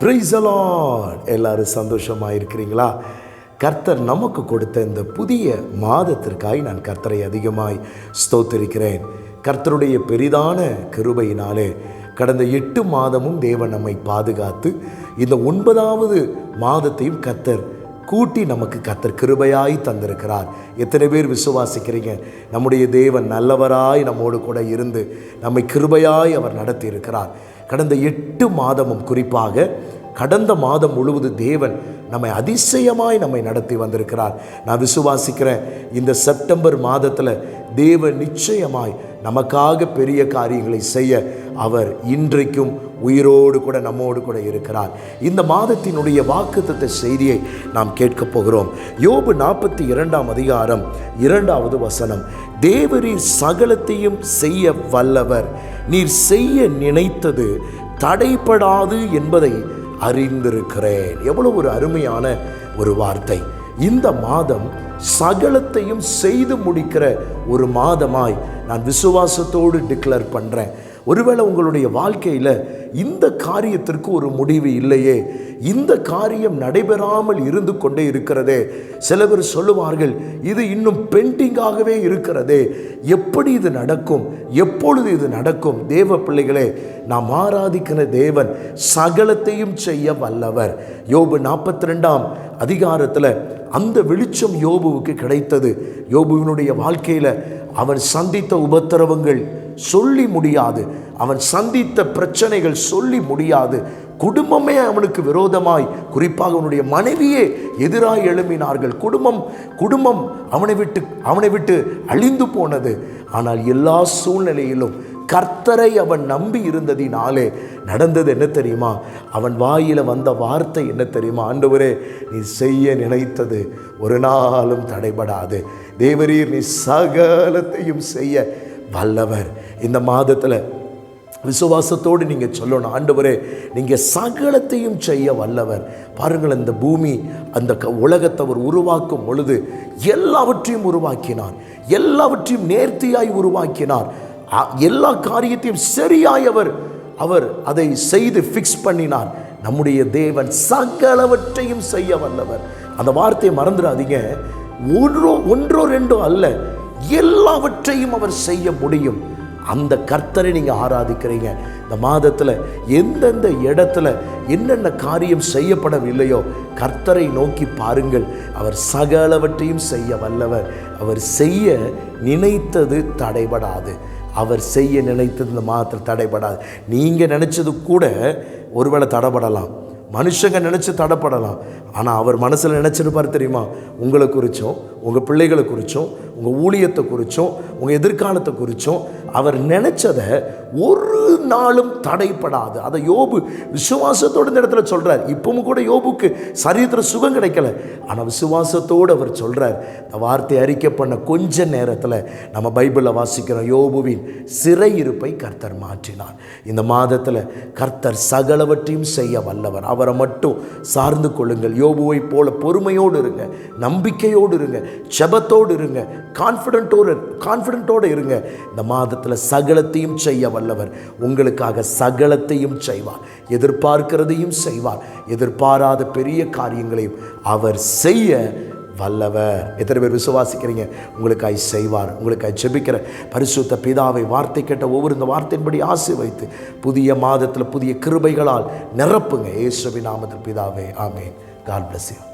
பிரைசலான் எல்லாரும் சந்தோஷமாக இருக்கிறீங்களா கர்த்தர் நமக்கு கொடுத்த இந்த புதிய மாதத்திற்காய் நான் கர்த்தரை அதிகமாய் ஸ்தோத்திருக்கிறேன். கர்த்தருடைய பெரிதான கிருபையினாலே கடந்த எட்டு மாதமும் தேவன் நம்மை பாதுகாத்து இந்த ஒன்பதாவது மாதத்தையும் கர்த்தர் கூட்டி நமக்கு கர்த்தர் கிருபையாய் தந்திருக்கிறார். எத்தனை பேர் விசுவாசிக்கிறீங்க? நம்முடைய தேவன் நல்லவராய் நம்மோடு கூட இருந்து நம்மை கிருபையாய் அவர் நடத்தி இருக்கிறார் கடந்த எட்டு மாதமும் குறிப்பாக கடந்த மாதம் முழுவது தேவன் நம்மை அதிசயமாய் நம்மை நடத்தி வந்திருக்கிறார். நான் விசுவாசிக்கிறேன் இந்த செப்டம்பர் மாதத்தில் தேவன் நிச்சயமாய் நமக்காக பெரிய காரியங்களை செய்ய அவர் இன்றைக்கும் உயிரோடு கூட நம்மோடு கூட இருக்கிறார். இந்த மாதத்தினுடைய வாக்குத்தத்த செய்தியை நாம் கேட்கப் போகிறோம். யோபு நாற்பத்தி இரண்டாம் அதிகாரம் இரண்டாவது வசனம் தேவரீர் சகலத்தையும் செய்ய வல்லவர் நீர் செய்ய நினைத்தது தடைப்படாது என்பதை அறிந்திருக்கிறேன். எவ்வளவு ஒரு அருமையான ஒரு வார்த்தை. இந்த மாதம் சகலத்தையும் செய்து முடிக்கிற ஒரு மாதமாய் நான் விசுவாசத்தோடு டிக்ளேர் பண்ணுறேன் ஒருவேளை உங்களுடைய வாழ்க்கையில் இந்த காரியத்திற்கு ஒரு முடிவு இல்லையே இந்த காரியம் நடைபெறாமல் இருந்து கொண்டே இருக்கிறதே. சில பேர் சொல்லுவார்கள் இது இன்னும் பெண்டிங்காகவே இருக்கிறதே. எப்படி இது நடக்கும்? எப்பொழுது இது நடக்கும்? தேவ பிள்ளைகளே நாம் ஆராதிக்கிற தேவன் சகலத்தையும் செய்ய வல்லவர். யோபு நாற்பத்தி ரெண்டாம் அதிகாரத்தில் அந்த வெளிச்சம் யோபுவுக்கு கிடைத்தது. யோபுவினுடைய வாழ்க்கையில் அவன் சந்தித்த உபத்திரவங்கள் சொல்லி முடியாது. அவன் சந்தித்த பிரச்சனைகள் சொல்லி முடியாது. குடும்பமே அவனுக்கு விரோதமாய் குறிப்பாக அவனுடைய மனைவியே எதிராக எழும்பினார்கள். குடும்பம் குடும்பம் அவனை விட்டு அவனை விட்டு அழிந்து போனது. ஆனால் எல்லா சூழ்நிலையிலும் கர்த்தரை அவன் நம்பி இருந்ததினாலே நடந்தது என்ன தெரியுமா? அவன் வாயில் வந்த வார்த்தை என்ன தெரியுமா? ஆண்டவரே நீ செய்ய நினைத்தது ஒரு நாளும் தடைபடாது. தேவரீர் நீ சகலத்தையும் செய்ய வல்லவர். இந்த மாதத்தில் விசுவாசத்தோடு நீங்கள் சொல்லணும். ஆண்டவரே நீங்கள் சகலத்தையும் செய்ய வல்லவர். பாருங்கள் இந்த பூமி அந்த க உலகத்தை அவர் உருவாக்கும் பொழுது எல்லாவற்றையும் உருவாக்கினார். எல்லாவற்றையும் நேர்த்தியாய் உருவாக்கினார். எல்லா காரியத்தையும் சரியாய் அவர் அவர் அதை செய்து ஃபிக்ஸ் பண்ணினார். நம்முடைய தேவன் சகலவற்றையும் செய்ய வல்லவர். அந்த வார்த்தையை மறந்துடாதீங்க. ஒன்றோ ஒன்றோ ரெண்டோ அல்ல. எல்லாவற்றையும் அவர் செய்ய முடியும். அந்த கர்த்தரை நீங்கள் ஆராதிக்கிறீங்க. இந்த மாதத்தில் எந்தெந்த இடத்துல என்னென்ன காரியம் செய்யப்படவில்லையோ கர்த்தரை நோக்கி பாருங்கள். அவர் சகலவற்றையும் செய்ய வல்லவர். அவர் செய்ய நினைத்தது தடைபடாது. அவர் செய்ய நினைத்தது இந்த மாதத்தில் தடைபடாது. நீங்கள் நினச்சது கூட ஒருவேளை தடைபடலாம். மனுஷங்க நினச்சி தடைப்படலாம். ஆனால் அவர் மனசில் நினச்சிருப்பார் தெரியுமா? உங்களை குறித்தும் உங்கள் பிள்ளைகளை குறித்தும் உங்கள் ஊழியத்தை குறித்தும் உங்கள் எதிர்காலத்தை குறித்தும் அவர் நினச்சதை ஒரு நாளும் தடைப்படாது. அதை யோபு விசுவாசத்தோடு இந்த இடத்துல சொல்கிறார் இப்பவும் கூட யோபுக்கு சரீரத்தில் சுகம் கிடைக்கல. ஆனால் விசுவாசத்தோடு அவர் சொல்கிறார் இந்த வார்த்தை அறிக்கை பண்ண கொஞ்ச நேரத்தில் நம்ம பைபிளில் வாசிக்கிறோம் யோபுவின் சிறையிருப்பை கர்த்தர் மாற்றினார். இந்த மாதத்தில் கர்த்தர் சகலவற்றையும் செய்ய வல்லவர். அவரை மட்டும் சார்ந்து கொள்ளுங்கள். யோபுவை போல பொறுமையோடு இருங்க. நம்பிக்கையோடு இருங்க. செபத்தோடு இருங்க. கான்ஃபிடென்ட்டோடு கான்ஃபிடென்ட்டோடு இருங்க. இந்த மாதத்தில் சகலத்தையும் செய்ய வல்லவர். உங்களுக்காக சகலத்தையும் செய்வார். எதிர்பார்க்கிறதையும் செய்வார். எதிர்பாராத பெரிய காரியங்களையும் அவர் செய்ய வல்லவர். எத்தனை பேர் விசுவாசிக்கிறீங்க? உங்களுக்காய் செய்வார். உங்களுக்காய் ஜெபிக்கிற பரிசுத்த பிதாவை வார்த்தை கேட்ட ஒவ்வொரு இந்த வார்த்தையின்படி ஆசை வைத்து புதிய மாதத்தில் புதிய கிருபைகளால் நிரப்புங்க. ஏசுவி நாமத்தில் பிதாவே ஆமேன். God bless you